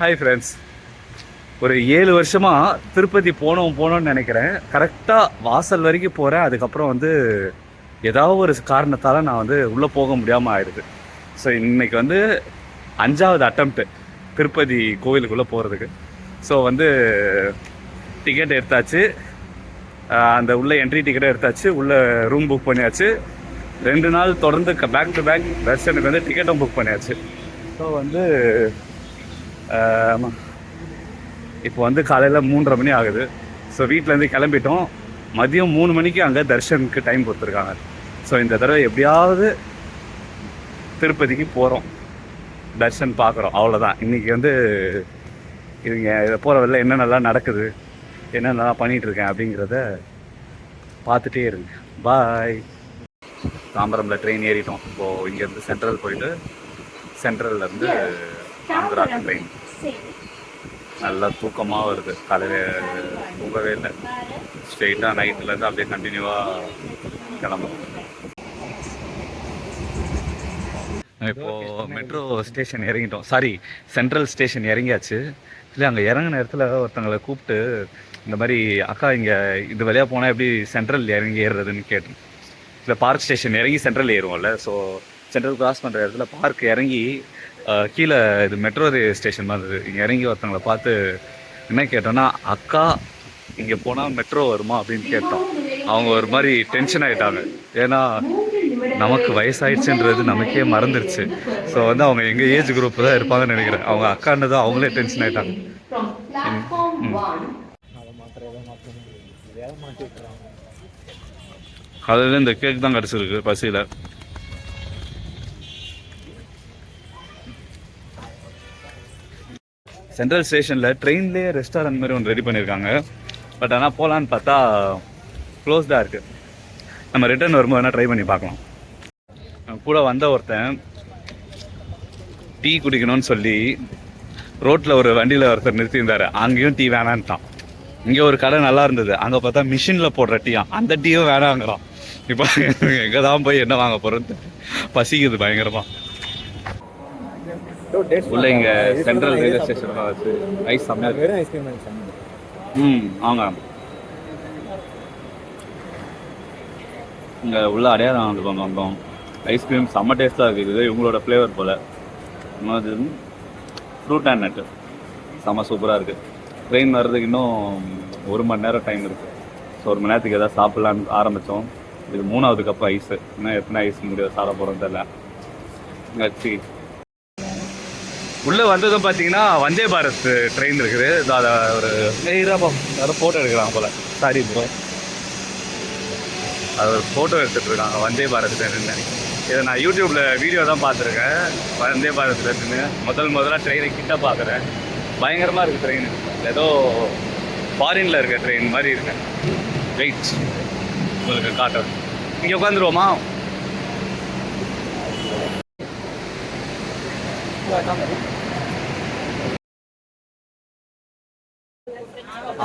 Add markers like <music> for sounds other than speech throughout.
Hi friends ஒரு ஏழு வருஷமாக திருப்பதி போனோம் போனோம்னு நினைக்கிறேன். கரெக்டாக வாசல் வரைக்கும் போகிறேன் அதுக்கப்புறம் வந்து ஏதாவது ஒரு காரணத்தால் நான் வந்து உள்ளே போக முடியாமல் ஆயிடுது. ஸோ இன்றைக்கி வந்து அஞ்சாவது அட்டம்ப்ட்டு திருப்பதி கோவிலுக்குள்ளே போகிறதுக்கு ஸோ வந்து டிக்கெட் எடுத்தாச்சு. அந்த உள்ள என்ட்ரி டிக்கெட்டை எடுத்தாச்சு. உள்ளே ரூம் புக் பண்ணியாச்சு. ரெண்டு நாள் தொடர்ந்து பேக் டு பேக் தர்ஷனுக்கு வந்து டிக்கெட்டும் புக் பண்ணியாச்சு. ஸோ வந்து ஆமாம் இப்போ வந்து காலையில் மூன்றரை மணி ஆகுது. ஸோ வீட்டிலேருந்து கிளம்பிட்டோம். மதியம் மூணு மணிக்கு அங்கே தர்ஷனுக்கு டைம் கொடுத்துருக்காங்க. ஸோ இந்த தடவை எப்படியாவது திருப்பதிக்கு போகிறோம் தர்ஷன் பார்க்குறோம். அவ்வளோதான் இன்றைக்கி வந்து இதுங்க இதை போகிற வழியில் என்னென்னலாம் நடக்குது என்னென்னலாம் பண்ணிகிட்டு இருக்கேன் அப்படிங்கிறத பார்த்துட்டே இருங்க. பாய் தாம்பரமில் ட்ரெயின் ஏறிட்டோம். இப்போது இங்கேருந்து சென்ட்ரல் போயிட்டு சென்ட்ரல்லேருந்து ஆந்திராக்கு ட்ரெயின் நல்லா தூக்கமாக வருது. காலையில் தூங்கவே இல்லை. ஸ்ட்ரெயிட்டாக நைட்லேருந்து அப்படியே கண்டினியூவாக கிளம்பும் இப்போது மெட்ரோ ஸ்டேஷன் இறங்கிட்டோம். சாரி சென்ட்ரல் ஸ்டேஷன் இறங்கியாச்சு. இல்லை அங்கே இறங்கின இடத்துல ஒருத்தங்களை கூப்பிட்டு இந்த மாதிரி அக்கா இங்கே இது வழியாக போனால் எப்படி சென்ட்ரல் இறங்கி ஏறுறதுன்னு கேட்டேன். இல்லை பார்க் ஸ்டேஷன் இறங்கி சென்ட்ரல் ஏறுவோம்ல. ஸோ சென்ட்ரல் கிராஸ் பண்ணுற இடத்துல பார்க் இறங்கி கீழே இது மெட்ரோ ரயில் ஸ்டேஷன் மாதிரி இருந்தது. இங்கே இறங்கி ஒருத்தவங்களை பார்த்து என்ன கேட்டோன்னா அக்கா இங்கே போனால் மெட்ரோ வருமா? அப்படின்னு கேட்டோம். அவங்க ஒரு மாதிரி டென்ஷன் ஆகிட்டாங்க ஏன்னா நமக்கு வயசாயிடுச்சுன்றது நமக்கே மறந்துருச்சு. ஸோ வந்து அவங்க எங்கள் ஏஜ் குரூப் தான் இருப்பாங்கன்னு நினைக்கிறேன். அவங்க அக்கான்னு தான் அவங்களே டென்ஷன் ஆகிட்டாங்க From காலையில் இந்த கேக் தான் கிடச்சிருக்கு பசியில். சென்ட்ரல் ஸ்டேஷனில் ட்ரெயின்லேயே ரெஸ்டாரண்ட் மாதிரி ஒன்று ரெடி பண்ணியிருக்காங்க பட் ஆனால் போகலான்னு பார்த்தா க்ளோஸ்டாக இருக்குது நம்ம ரிட்டர்ன் வரும்போது வேணால் ட்ரை பண்ணி பார்க்கலாம். கூட வந்த ஒருத்தன் டீ குடிக்கணும்னு சொல்லி ரோட்டில் ஒரு வண்டியில் ஒருத்தர் நிறுத்தியிருந்தாரு. அங்கேயும் டீ வேணான்ட்டான். இங்கே ஒரு கடை நல்லா இருந்தது. அங்கே பார்த்தா மிஷினில் போடுற டீயா அந்த டீயும் வேணாங்கிறான். இப்போ எங்கே தான் போய் என்ன வாங்க போகிறோன்னு பசிக்குது பயங்கரமா. உள்ள இங்கே சென்ட்ரல் ரயில்வே ஸ்டேஷன் ஐஸ் செம்மையா இருக்கு. வெறும் ஐஸ்கிரீம் ம் ஆங்க இங்கே உள்ள அடையாளம் வந்து வந்தோம் ஐஸ்கிரீம் செம்ம டேஸ்ட்டாக இருக்குது இவங்களோட ஃப்ளேவர் போல். அது ஃப்ரூட் அண்ட் நட்டு செம்ம சூப்பராக இருக்குது ட்ரெயின் வர்றதுக்கு இன்னும் ஒரு மணி நேரம் டைம் இருக்குது ஸோ ஒரு மணி நேரத்துக்கு எதாவது சாப்பிட்லான்னு ஆரம்பித்தோம் இது மூணாவது கப் ஐஸு இன்னும் எத்தனை ஐஸ் முடியாது சாப்பிட போகிறோம் தெரியல. வச்சு உள்ளே வந்ததும் பார்த்தீங்கன்னா வந்தே பாரத் ட்ரெயின் இருக்குது. அதை ஒரு நேராக யாரோ ஃபோட்டோ எடுக்கிறாங்க போல. சாரி ப்ரோ அது ஒரு ஃபோட்டோ எடுத்துட்டு இருக்காங்க வந்தே பாரத் ட்ரெயின் இதை நான் யூடியூப்ல வீடியோ தான் பார்த்துருக்கேன். வந்தே பாரத் ட்ரெயின் முதல் முதலாக ட்ரெயினை கிட்ட பார்க்குறேன். பயங்கரமாக இருக்குது ட்ரெயின் ஏதோ ஃபாரின்ல இருக்க ட்ரெயின் மாதிரி இருக்கு. வெயிட் உங்களுக்கு காட்டுறேன். இங்கே உட்காந்துருவோமா?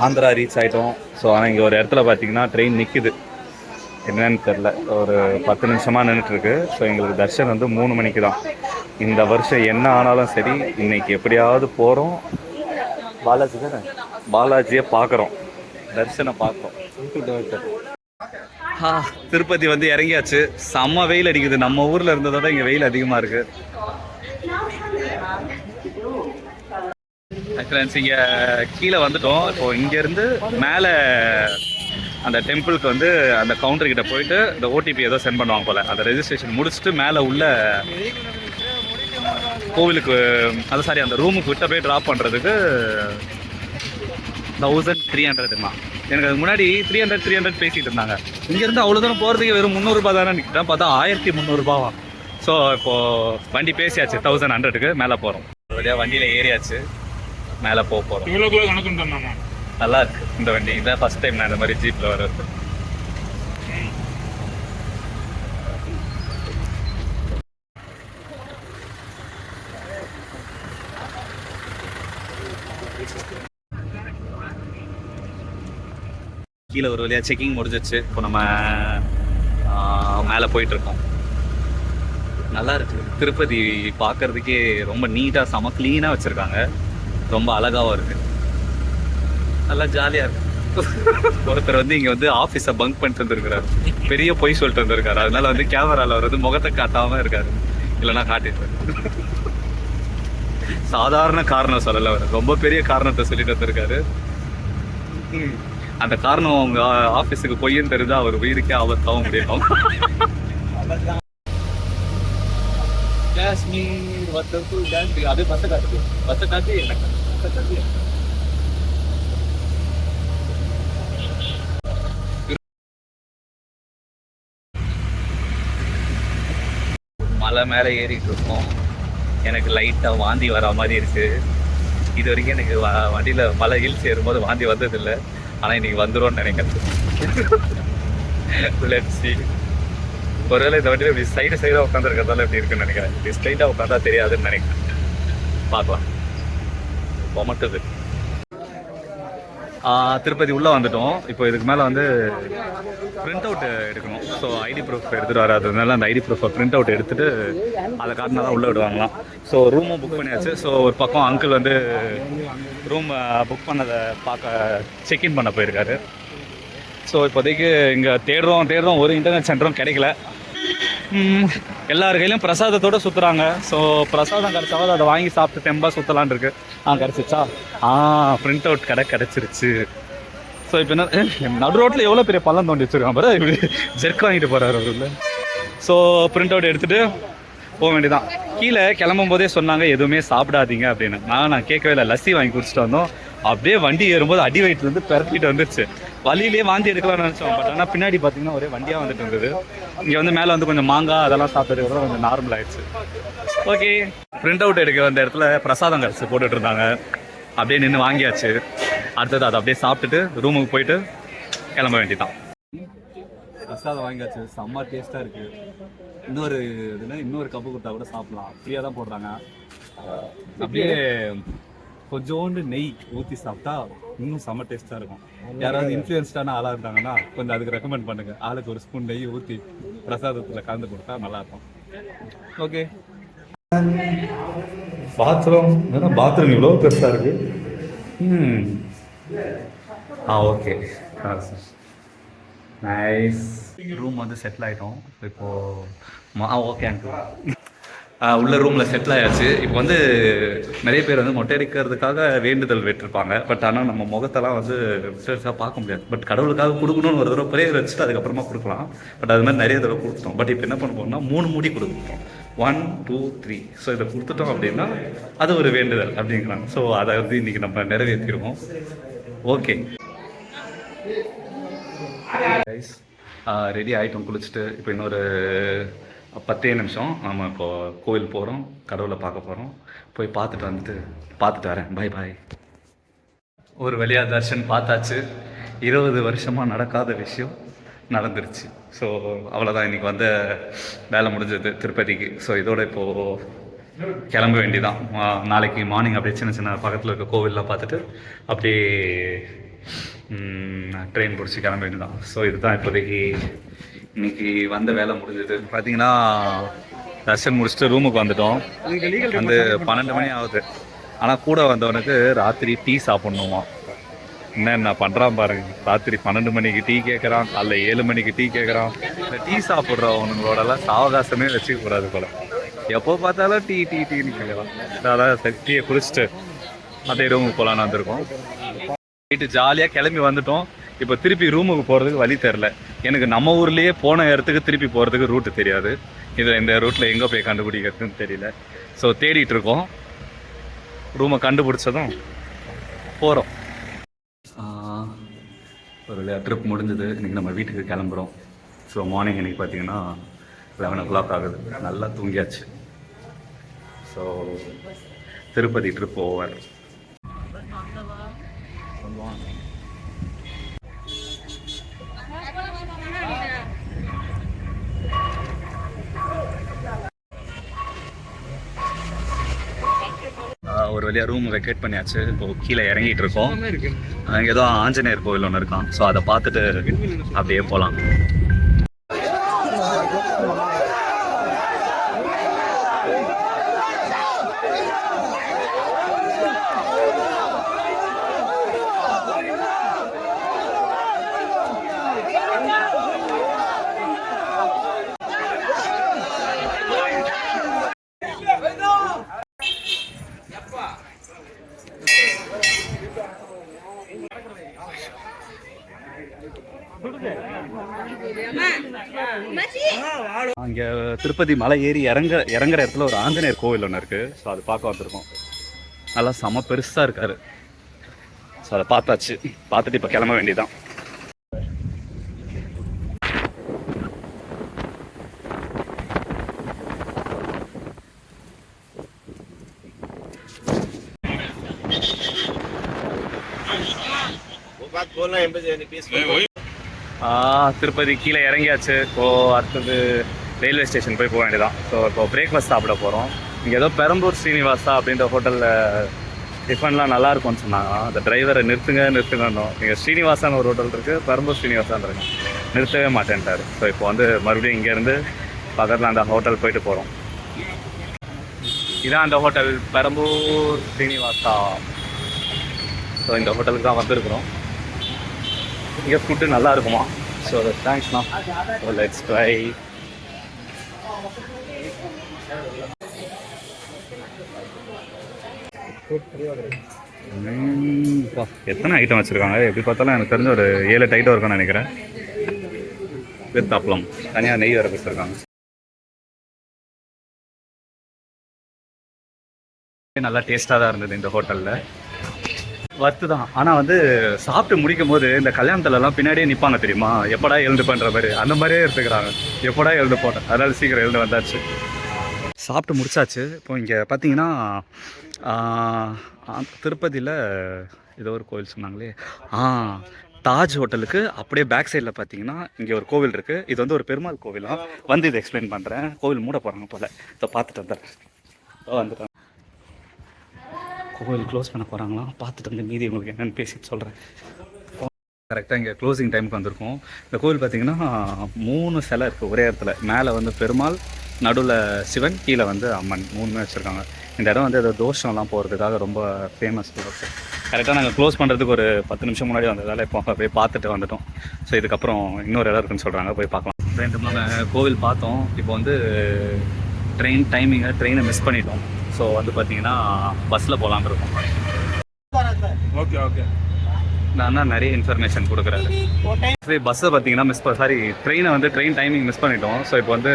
ஆந்திரா ரீச் ஆகிட்டோம் ஸோ ஆனால் இங்கே ஒரு இடத்துல பார்த்தீங்கன்னா ட்ரெயின் நிற்குது என்னன்னு தெரில ஒரு பத்து நிமிஷமாக நின்றுட்டுருக்கு ஸோ எங்களுக்கு தர்ஷன் வந்து மூணு மணிக்கு தான் இந்த வருஷம் என்ன ஆனாலும் சரி இன்னைக்கு எப்படியாவது போகிறோம் பாலாஜி தானே? பாலாஜியை பார்க்குறோம். தர்ஷனை பார்க்குறோம். ஹா திருப்பதி வந்து இறங்கியாச்சு. செம்ம வெயில் அடிக்குது. நம்ம ஊரில் இருந்ததோட இங்கே வெயில் அதிகமாக இருக்குது ஃப்ரெண்ட்ஸ் இங்கே கீழே வந்துட்டோம். இப்போ இங்கேருந்து மேலே அந்த டெம்பிளுக்கு வந்து அந்த கவுண்டர் கிட்ட போயிட்டு இந்த ஓடிபி ஏதோ சென்ட் பண்ணுவாங்க போல. அந்த ரெஜிஸ்ட்ரேஷன் முடிச்சுட்டு மேலே உள்ள கோவிலுக்கு அது சாரி அந்த ரூமுக்கு விட்ட போய் ட்ராப் பண்ணுறதுக்கு தௌசண்ட் த்ரீ ஹண்ட்ரடுமா எனக்கு அதுக்கு முன்னாடி த்ரீ ஹண்ட்ரட் த்ரீ ஹண்ட்ரட் பேசிட்டு இருந்தாங்க. இங்கேருந்து அவ்வளோ தூரம் போகிறதுக்கு வெறும் முந்நூறுபா தானே நிற்கிறேன் பார்த்தா ஆயிரத்தி முந்நூறுபாவா ஸோ இப்போது வண்டி பேசியாச்சு தௌசண்ட் ஹண்ட்ரடுக்கு மேலே போகிறோம் வழியாக வண்டியில் ஏறியாச்சு மேலே போக போகிறோம் இவ்வளோக்குள்ள கணக்கு தந்தாமா நல்லா இருக்கு இந்த வண்டி. இதான் ஃபர்ஸ்ட் டைம் நான் இந்த மாதிரி ஜீப்பில் வர்றது. கீழே ஒரு வழியாக செக்கிங் முடிஞ்சிச்சு. இப்போ நம்ம மேலே போயிட்டு இருக்கோம். நல்லா இருக்கு திருப்பதி பார்க்கறதுக்கே ரொம்ப நீட்டாக செம க்ளீனாக வச்சுருக்காங்க. ரொம்ப அழகாவும் இருக்கு. நல்லா ஜாலியா இருக்கு. ஒருத்தர் வந்து இங்க வந்து ஆஃபீஸை பங்க் பண்ணிட்டு வந்திருக்காரு பெரிய பொய் சொல்லிட்டு வந்திருக்காரு. அதனால வந்து கேமரால அவர் வந்து முகத்தை காட்டாம இருக்காரு. இல்லைன்னா காட்டிட்டு சாதாரண காரணம் சொல்லலை அவர். ரொம்ப பெரிய காரணத்தை சொல்லிட்டு வந்திருக்காரு. அந்த காரணம் அவங்க ஆஃபீஸுக்கு பொய்ன்னு தெரிஞ்சா அவர் உயிருக்கே ஆபத்தாகவும் முடியும் காஷ்மீர் வத்தப்பு டான்ஸ் அது பஸ்ஸை காட்டுது. பஸ்ஸை காட்டி எனக்கு மலை மேலே ஏறிட்டு இருக்கோம் எனக்கு லைட்டாக வாந்தி வர மாதிரி இருக்கு. இது வரைக்கும் எனக்கு வ- வண்டியில மலை ஹில்ஸ் ஏறும்போது வாந்தி வந்ததில்லை. ஆனால் இன்னைக்கு வந்துரும்னு நினைக்கிறேன். <laughs> ஒருவேளை இந்த வண்டியில் இப்படி சைடு சைடாக உட்காந்துருக்கிறதால இப்படி இருக்குன்னு நினைக்கிறேன். இப்படி ஸ்ட்ரைட்டாக உட்காந்தா தெரியாதுன்னு நினைக்கிறேன். பார்க்கலாம். கொமட்டுது திருப்பதி உள்ளே வந்துட்டோம். இப்போ இதுக்கு மேலே வந்து பிரிண்ட் அவுட் எடுக்கணும். ஸோ ஐடி ப்ரூஃப் எடுத்துகிட்டு வராததுனால அந்த ஐடி ப்ரூஃபை பிரிண்ட் அவுட் எடுத்துட்டு அதை காட்டினா தான் உள்ளே விடுவாங்களாம். ஸோ ரூமும் புக் பண்ணியாச்சு. ஸோ ஒரு பக்கம் அங்கிள் வந்து ரூம் புக் பண்ணதை பார்க்க செக்இன் பண்ண போயிருக்காரு. ஸோ இப்போதைக்கு இங்கே தேடுறோம் தேடுறோம். ஒரு இன்டர்நெட் சென்டரும் கிடைக்கல. எல்லார் கையிலும் பிரசாதத்தோட சுற்றுறாங்க ஸோ பிரசாதம் கிடைச்சாவது அதை வாங்கி சாப்பிட்டு தெம்பாக சுற்றலான் இருக்கு. ஆ கிடச்சிச்சா ஆ பிரிண்ட் அவுட் கடை கிடச்சிருச்சு. ஸோ இப்போ என்ன நடு ரோட்டில் எவ்வளோ பெரிய பள்ளம் தோண்டி வச்சுருக்கான் பாரு. இப்படி ஜெர்க் வாங்கிட்டு போகிறாரு அவருல ஸோ பிரிண்ட் அவுட் எடுத்துகிட்டு போக வேண்டியதான் கீழே கிளம்பும் போதே சொன்னாங்க எதுவுமே சாப்பிடாதீங்க அப்படின்னு. நான் நான் கேட்கவே இல்லை. லஸ்ஸி வாங்கி குடிச்சிட்டு வந்தோம். அப்படியே வண்டி ஏறும்போது அடி வயிற்றுல இருந்து பெரட்டிட்டு வந்துருச்சு. வழியிலேயே வாந்தி எடுக்கலாம்னு நினச்சோம். பட் ஆனால் பின்னாடி பார்த்தீங்கன்னா ஒரே வண்டியாக வந்துட்டு இருந்தது. இங்கே வந்து மேலே வந்து கொஞ்சம் மாங்காய் அதெல்லாம் சாப்பிட்டதுக்கு கூட கொஞ்சம் நார்மல் ஆயிடுச்சு. ஓகே பிரிண்ட் அவுட் எடுக்க வந்த இடத்துல பிரசாதம் கரைச்சி போட்டுட்டு இருந்தாங்க. அப்படியே நின்று வாங்கியாச்சு. அடுத்தது அதை அப்படியே சாப்பிட்டுட்டு ரூமுக்கு போயிட்டு கிளம்ப வேண்டிதான் பிரசாதம் வாங்கியாச்சு. செம்ம டேஸ்ட்டாக இருக்குது இன்னொரு இதில் இன்னொரு கப்பு கொடுத்தா கூட சாப்பிட்லாம். ஃப்ரீயாக தான் போடுறாங்க. அப்படியே கொஞ்சோண்டு நெய் ஊற்றி சாப்பிட்டா இன்னும் செம்ம டேஸ்ட்டாக இருக்கும். யாராவது இன்ஃப்ளூயன்ஸ்டான ஆளாக இருந்தாங்கன்னா கொஞ்சம் அதுக்கு ரெக்கமெண்ட் பண்ணுங்க. ஆளுக்கு ஒரு ஸ்பூன் நெய் ஊற்றி பிரசாதத்தில் கலந்து கொடுத்தா நல்லா இருக்கும். ஓகே பாத்ரூம் பாத்ரூம் இவ்வளோ பெருசாக இருக்கு? Hmm ah okay nice room வந்து செட்டில் ஆகிட்டோம் இப்போ ஆ ஓகே அங்கிள் உள்ள ரூமில் செட்டில் ஆயாச்சு. இப்போ வந்து நிறைய பேர் வந்து மொட்டை அடிக்கிறதுக்காக வேண்டுதல் விட்டுருப்பாங்க. பட் ஆனால் நம்ம முகத்தெல்லாம் வந்து விசேஷமாக பார்க்க முடியாது. பட் கடவுளுக்காக கொடுக்கணும்னு ஒரு தடவை பிரேயர் வச்சுட்டு அதுக்கப்புறமா கொடுக்கலாம். பட் அது மாதிரி நிறைய தடவை கொடுத்தோம் பட் இப்போ என்ன பண்ண மூணு மூடி கொடுத்துட்டோம். ஒன் டூ த்ரீ ஸோ இதை கொடுத்துட்டோம் அப்படின்னா அது ஒரு வேண்டுதல் அப்படிங்கிறாங்க. ஸோ அதை வந்து இன்றைக்கி நம்ம நிறைவேற்றிடுவோம். ஓகே ரெடி ஆகிட்டோம் குளிச்சுட்டு. இப்போ இன்னொரு பத்தே நிமிஷம். நம்ம இப்போது கோவில் போகிறோம் கடவுளை பார்க்க போகிறோம் போய் பார்த்துட்டு வந்துட்டு பார்த்துட்டு வரேன். பை பாய் ஒரு வழியாக தர்ஷன் பார்த்தாச்சு. இருபது வருஷமாக நடக்காத விஷயம் நடந்துருச்சு. ஸோ அவ்வளோதான் இன்னைக்கு வந்த வேலை முடிஞ்சது திருப்பதிக்கு. ஸோ இதோட இப்போது கிளம்ப வேண்டிதான். நாளைக்கு மார்னிங் அப்படியே சின்ன சின்ன பக்கத்தில் இருக்க கோவில்லாம் பார்த்துட்டு அப்படியே ட்ரெயின் பிடிச்சி கிளம்ப வேண்டியதான் ஸோ இதுதான் இப்போதைக்கு இன்னைக்கு வந்த வேலை முடிஞ்சது. பார்த்தீங்கன்னா தர்ஷன் முடிச்சுட்டு ரூமுக்கு வந்துட்டோம். வந்து பன்னெண்டு மணி ஆகுது. ஆனால் கூட வந்தவனுக்கு ராத்திரி டீ சாப்பிட்ணுமா என்ன நான் பண்ணுறான் பாருங்க. ராத்திரி பன்னெண்டு மணிக்கு டீ கேட்குறான் காலைல ஏழு மணிக்கு டீ கேட்குறான் இந்த டீ சாப்பிட்றவனுங்களோடலாம் சாவகாசமே வச்சுக்க கூடாது போல. எப்போ பார்த்தாலும் டீ டீ டீன்னு கேட்கலாம் அதான் சக்தியை டீயை குடிச்சிட்டு அதே ரூமுக்கு போகலான்னு வந்திருக்கோம். நைட்டு ஜாலியாக கிளம்பி வந்துட்டோம். இப்போ திருப்பி ரூமுக்கு போகிறதுக்கு வழி தெரில எனக்கு நம்ம ஊர்லேயே போன இடத்துக்கு திருப்பி போகிறதுக்கு ரூட்டு தெரியாது. இதில் இந்த ரூட்டில் எங்கே போய் கண்டுபிடிக்கிறதுன்னு தெரியல. ஸோ தேடிட்டு இருக்கோம். ரூமை கண்டுபிடிச்சதும் போகிறோம் ஒரு வழியாக ட்ரிப் முடிஞ்சது. இன்றைக்கி நம்ம வீட்டுக்கு கிளம்புறோம். ஸோ மார்னிங் இன்றைக்கி பார்த்தீங்கன்னா லெவன் ஓ கிளாக் ஆகுது. நல்லா தூங்கியாச்சு. ஸோ திருப்பதி ட்ரிப் ஓவர் ஒரு வழியாக ரூம் வெக்கேட் பண்ணியாச்சு. இப்போ கீழே இறங்கிட்டு இருக்கோம். அங்கே ஏதோ ஆஞ்சநேயர் கோவில் ஒன்று இருக்கான் ஸோ அதை பார்த்துட்டு அப்படியே போகலாம் அங்கே திருப்பதி மலை ஏறி இறங்க இறங்குற இடத்துல ஒரு ஆஞ்சநேயர் கோவில் ஒன்று இருக்குது ஸோ அது பார்க்க வந்திருக்கோம். நல்லா செம பெருசாக இருக்கார். ஸோ அதை பார்த்தாச்சு. பார்த்துட்டு இப்போ கிளம்ப வேண்டியதான் திருப்பதி கீழே இறங்கியாச்சு. இப்போ அடுத்தது ரயில்வே ஸ்டேஷன் போய் போக வேண்டியதான் ஸோ இப்போ பிரேக்ஃபாஸ்ட் சாப்பிட போகிறோம் இங்கே ஏதோ பெரம்பூர் ஸ்ரீனிவாசா அப்படின்ற ஹோட்டலில் டிஃபன்லாம் நல்லா இருக்கும்னு சொன்னாங்க. அந்த டிரைவரை நிறுத்துங்க நிறுத்துங்கன்னோம் இங்கே ஸ்ரீனிவாசான்னு ஒரு ஹோட்டல் இருக்குது பெரம்பூர் ஸ்ரீனிவாசான் இருக்கு. நிறுத்தவே மாட்டேன்ட்டார். ஸோ இப்போ வந்து மறுபடியும் இங்கேருந்து பக்கத்தில் அந்த ஹோட்டல் போயிட்டு போகிறோம் இதான் அந்த ஹோட்டல் பெரம்பூர் ஸ்ரீனிவாசா ஸோ இந்த ஹோட்டலுக்கு தான் வந்திருக்கிறோம். இங்கே ஃபுட்டு நல்லா இருக்குமா? ஸோ தேங்க்ஸ்ண்ணா ஸோ லெட்ஸ் ட்ரை எத்தனை ஐட்டம் வச்சுருக்காங்க? எப்படி பார்த்தாலும் எனக்கு தெரிஞ்ச ஒரு ஏழு எட்டு ஐட்டம் இருக்கும்னு நினைக்கிறேன். வித் அப்பளம். தனியாக நெய் வேறு கொடுத்துருக்காங்க. நல்லா டேஸ்ட்டாக தான் இருந்தது இந்த ஹோட்டலில் வர்த்து தான். ஆனால் வந்து சாப்பிட்டு முடிக்கும் போது இந்த கல்யாணத்துலலாம் பின்னாடியே நிற்பாங்க தெரியுமா? எப்படா எழுந்து பண்ணுற மாதிரி. அந்த மாதிரியே எடுத்துக்கிறாங்க. எப்படா எழுந்து போட்டேன் அதனால் சீக்கிரம் எழுந்து வந்தாச்சு. சாப்பிட்டு முடிச்சாச்சு. இப்போ இங்கே பார்த்தீங்கன்னா திருப்பதியில் ஏதோ ஒரு கோவில் சொன்னாங்களே. ஆ தாஜ் ஹோட்டலுக்கு அப்படியே பேக் சைடில் பார்த்தீங்கன்னா இங்கே ஒரு கோவில் இருக்குது இது வந்து ஒரு பெருமாள் கோவிலாம் வந்து இதை எக்ஸ்பிளைன் பண்ணுறேன் கோவில் மூட போகிறாங்க போல். இதை பார்த்துட்டு வந்துடுறேன். இதோ வந்துட்டேன் கோவில் க்ளோஸ் பண்ண போகிறாங்களாம் பார்த்துட்டு வந்து மீதி உங்களுக்கு என்னென்னு பேசிட்டு சொல்கிறேன் கரெக்டாக இங்கே க்ளோசிங் டைமுக்கு வந்திருக்கோம். இந்த கோவில் பார்த்தீங்கன்னா மூணு சிலை இருக்குது ஒரே இடத்துல. மேலே வந்து பெருமாள் நடுவில் சிவன் கீழே வந்து அம்மன். மூணுமே வச்சுருக்காங்க. இந்த இடம் வந்து ஏதோ தோஷம்லாம் போகிறதுக்காக ரொம்ப ஃபேமஸ் ப்ளேஸ் கரெக்டாக நாங்கள் க்ளோஸ் பண்ணுறதுக்கு ஒரு பத்து நிமிஷம் முன்னாடி வந்ததால் இப்போ போய் பார்த்துட்டு வந்துட்டோம். ஸோ இதுக்கப்புறம் இன்னொரு இடம் இருக்குன்னு சொல்கிறாங்க போய் பார்க்கலாம். ரெண்டு நாங்கள் கோவில் பார்த்தோம். இப்போ வந்து ட்ரெயின் டைமிங்கை ட்ரெயினை மிஸ் பண்ணிட்டோம். ஸோ வந்து பார்த்தீங்கன்னா பஸ்ஸில் போகலான் இருக்கோம். ஓகே ஓகே நான் தான் நிறைய இன்ஃபர்மேஷன் கொடுக்குறாரு பஸ்ஸை பார்த்தீங்கன்னா மிஸ் சாரி ட்ரெயினை வந்து ட்ரெயின் டைமிங் மிஸ் பண்ணிட்டோம். ஸோ இப்போ வந்து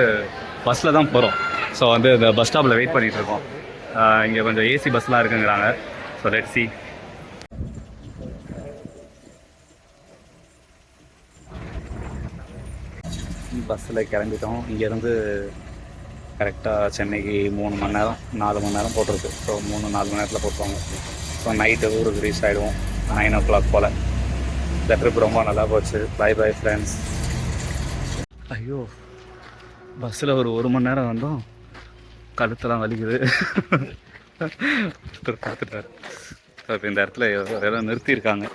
பஸ்ஸில் தான் போகிறோம் ஸோ வந்து இந்த பஸ் ஸ்டாப்பில் வெயிட் பண்ணிட்டு இருக்கோம். இங்கே கொஞ்சம் ஏசி பஸ்லாம் இருக்குங்கிறாங்க. ஸோ லெட் சி பஸ்ஸில் கிளம்பிட்டோம். இங்கேருந்து கரெக்டாக சென்னைக்கு மூணு மணி நேரம் நாலு மணி நேரம் போட்டிருக்கு. ஸோ மூணு நாலு மணி நேரத்தில் போட்டுருவாங்க. ஸோ நைட்டு ஊருக்கு ரீச் ஆகிடுவோம் நைன் ஓ கிளாக் போல். இந்த ட்ரிப் ரொம்ப நல்லா போச்சு. பை பை ஃப்ரெண்ட்ஸ் ஐயோ. பஸ்ஸில் ஒரு ஒரு மணி நேரம் வந்தோம். கழுத்தெல்லாம் வலிக்குது. ஒருத்தர் பார்த்துட்டாரு. இப்போ இந்த இடத்துல ஒரு இடம் நிறுத்தியிருக்காங்க.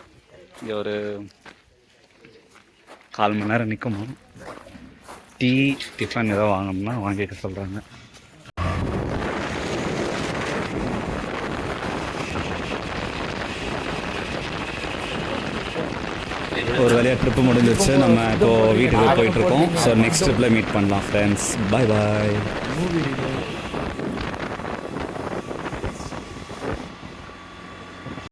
இங்கே ஒரு கால் மணி நேரம் நிற்குமா டீ டிஃபன் ஏதோ வாங்கணும்னா வாங்கிக்க சொல்கிறாங்க ஒரு வழியாக ட்ரிப்பு முடிஞ்சிருச்சு. நம்ம இப்போ வீட்டுக்கு போயிட்டுருக்கோம் ஸோ நெக்ஸ்ட் ட்ரிப்பில் மீட் பண்ணலாம் ஃப்ரெண்ட்ஸ் பாய் பாய்